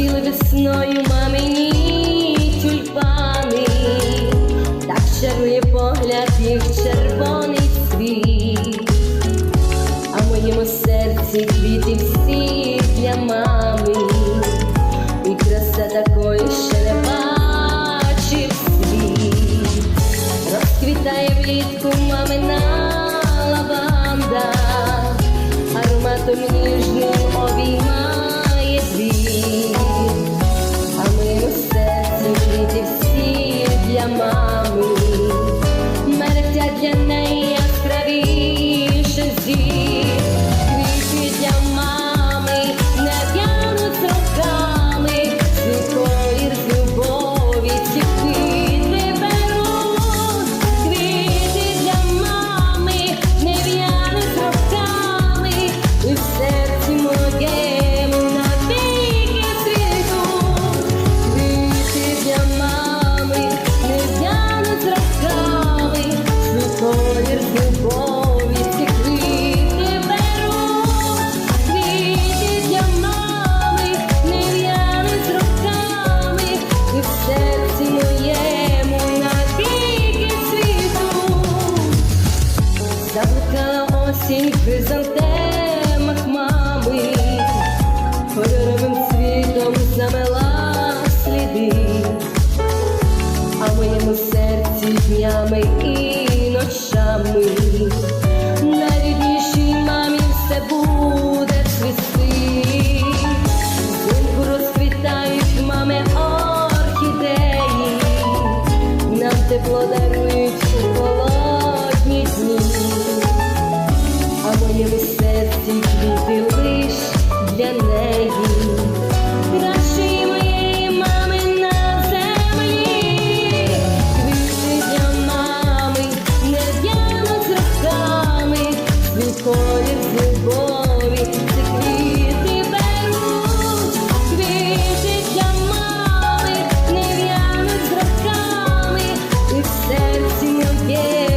Розцвіли весною мамині тюльпани, так чарує погляд їх червоний цвіт, а в моєму серці квіти всі для мами, і краса такої ще не бачив світ. Розквітає влітку мамина лаванда, ароматом ніжним днями і ночами найріднішій мамі все буде цвісти. Зимку розквітають мами орхідеї, нам тепло дарують yeah.